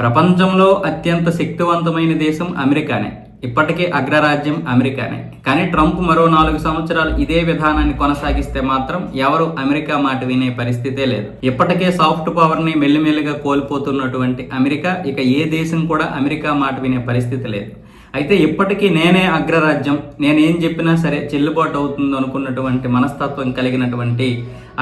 ప్రపంచంలో అత్యంత శక్తివంతమైన దేశం అమెరికానే. ఇప్పటికే అగ్రరాజ్యం అమెరికానే. కానీ ట్రంప్ మరో నాలుగు సంవత్సరాలు ఇదే విధానాన్ని కొనసాగిస్తే మాత్రం ఎవరు అమెరికా మాట వినే పరిస్థితే లేదు. ఇప్పటికే సాఫ్ట్ పవర్ని మెల్లిమెల్లిగా కోల్పోతున్నటువంటి అమెరికా ఇక ఏ దేశం కూడా అమెరికా మాట వినే పరిస్థితి లేదు. అయితే ఇప్పటికీ నేనే అగ్రరాజ్యం. నేనేం చెప్పినా సరే చెల్లుబాటు అవుతుంది అనుకున్నటువంటి మనస్తత్వం కలిగినటువంటి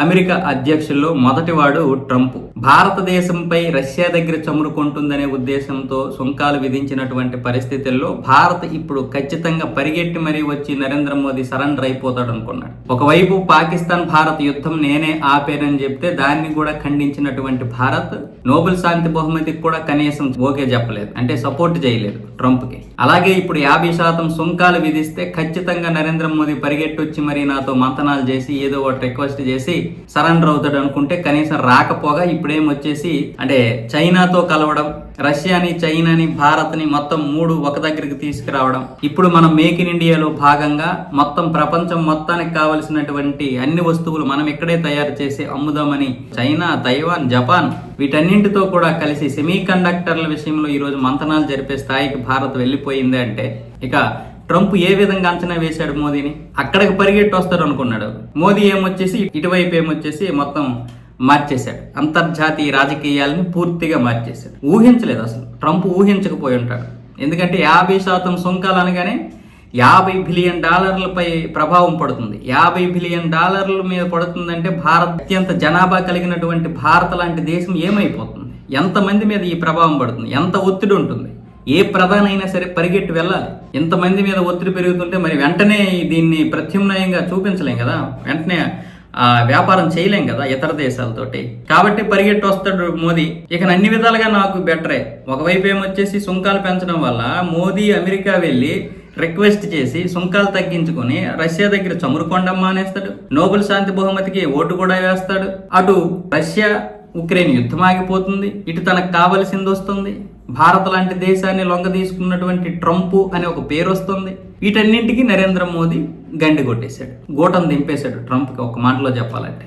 అమెరికా అధ్యక్షుల్లో మొదటివాడు ట్రంప్. భారతదేశంపై రష్యా దగ్గర చమురుకుంటుందనే ఉద్దేశంతో సుంకాలు విధించినటువంటి పరిస్థితుల్లో భారత్ ఇప్పుడు ఖచ్చితంగా పరిగెట్టి మరీ వచ్చి నరేంద్ర మోదీ సరెండర్ అయిపోతాడు అనుకున్నాడు. ఒకవైపు పాకిస్తాన్ భారత్ యుద్ధం నేనే ఆపేనని చెప్తే దాన్ని కూడా ఖండించినటువంటి భారత్ నోబెల్ శాంతి బహుమతికి కూడా కనీసం ఓకే చెప్పలేదు. అంటే సపోర్ట్ చేయలేదు ట్రంప్కి అలాగే ఇప్పుడు యాభై శాతం సుంకాలు విధిస్తే ఖచ్చితంగా నరేంద్ర మోదీ పరిగెట్టొచ్చి మరి నాతో మంతనాలు చేసి ఏదో ఒకటి రిక్వెస్ట్ చేసి సరెండర్ అవుతాడు అనుకుంటే కనీసం రాకపోగా ఇప్పుడేం వచ్చేసి అంటే చైనాతో కలవడం రష్యాని చైనాని భారత్ని మొత్తం మూడు ఒక దగ్గరికి తీసుకురావడం. ఇప్పుడు మనం మేక్ ఇన్ ఇండియాలో భాగంగా మొత్తం ప్రపంచం మొత్తానికి కావలసినటువంటి అన్ని వస్తువులు మనం ఇక్కడే తయారు చేసి అమ్ముదామని చైనా తైవాన్ జపాన్ వీటన్నింటితో కూడా కలిసి సెమీ కండక్టర్ల విషయంలో ఈరోజు మంతనాలు జరిపే స్థాయికి భారత్ వెళ్ళిపోయింది అంటే ఇక ట్రంప్ ఏ విధంగా అంచనా వేశాడు మోదీని? అక్కడికి పరిగెట్టి వస్తాడు అనుకున్నాడు. మోదీ ఏమొచ్చేసి ఇటువైపు ఏమొచ్చేసి మొత్తం మార్చేశాడు. అంతర్జాతీయ రాజకీయాలని పూర్తిగా మార్చేశాడు. ఊహించలేదు అసలు. ట్రంప్ ఊహించకపోయి ఉంటాడు. ఎందుకంటే యాభై శాతం సుంకాలు అనగానే యాభై బిలియన్ డాలర్లపై ప్రభావం పడుతుంది. యాభై బిలియన్ డాలర్ల మీద పడుతుందంటే భారత్ అత్యంత జనాభా కలిగినటువంటి భారత్ లాంటి దేశం ఏమైపోతుంది? ఎంతమంది మీద ఈ ప్రభావం పడుతుంది? ఎంత ఒత్తిడి ఉంటుంది? ఏ ప్రధానైనా సరే పరిగెట్టి వెళ్ళాలి. ఇంతమంది మీద ఒత్తిడి పెరుగుతుంటే మరి వెంటనే దీన్ని ప్రత్యామ్నాయంగా చూపించలేం కదా? వెంటనే వ్యాపారం చేయలేం కదా ఇతర దేశాలతోటి? కాబట్టి పరిగెట్టి వస్తాడు మోదీ. ఇక అన్ని విధాలుగా నాకు బెటరే. ఒకవైపు ఏమొచ్చేసి సుంకాలు పెంచడం వల్ల మోదీ అమెరికా వెళ్ళి రిక్వెస్ట్ చేసి సుంకాలు తగ్గించుకుని రష్యా దగ్గర చమురుకొండం మానేస్తాడు నోబెల్ శాంతి బహుమతికి ఓటు కూడా వేస్తాడు. అటు రష్యా ఉక్రెయిన్ యుద్ధం ఆగిపోతుంది. ఇటు తనకు కావలసింది వస్తుంది. భారత్ లాంటి దేశాన్ని లొంగ తీసుకున్నటువంటి ట్రంప్ అనే ఒక పేరు వస్తుంది. వీటన్నింటికి నరేంద్ర మోదీ గండి కొట్టేశాడు. గోటం దింపేశాడు ట్రంప్కి ఒక మాటలో చెప్పాలంటే.